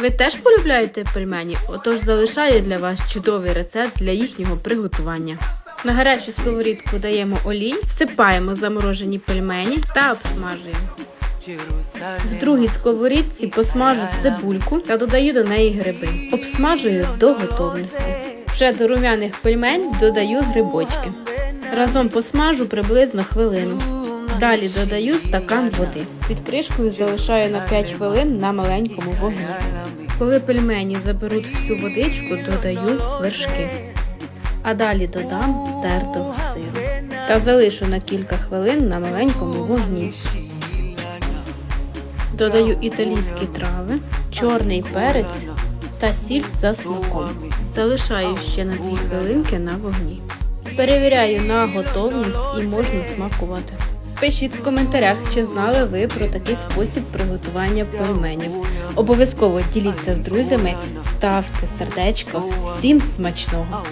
Ви теж полюбляєте пельмені? Отож залишаю для вас чудовий рецепт для їхнього приготування. На гарячу сковорідку даємо олій, всипаємо заморожені пельмені та обсмажуємо. В другій сковорідці посмажу цибульку та додаю до неї гриби. Обсмажую до готовності. Вже до румяних пельмень додаю грибочки. Разом посмажу приблизно хвилину. Далі додаю стакан води. Під кришкою залишаю на 5 хвилин на маленькому вогні. Коли пельмені заберуть всю водичку, додаю вершки. А далі додам тертого сиру. Та залишу на кілька хвилин на маленькому вогні. Додаю італійські трави, чорний перець та сіль за смаком. Залишаю ще на 2 хвилинки на вогні. Перевіряю на готовність і можна смакувати. Пишіть в коментарях, чи знали ви про такий спосіб приготування пельменів. Обов'язково діліться з друзями, ставте сердечко. Всім смачного!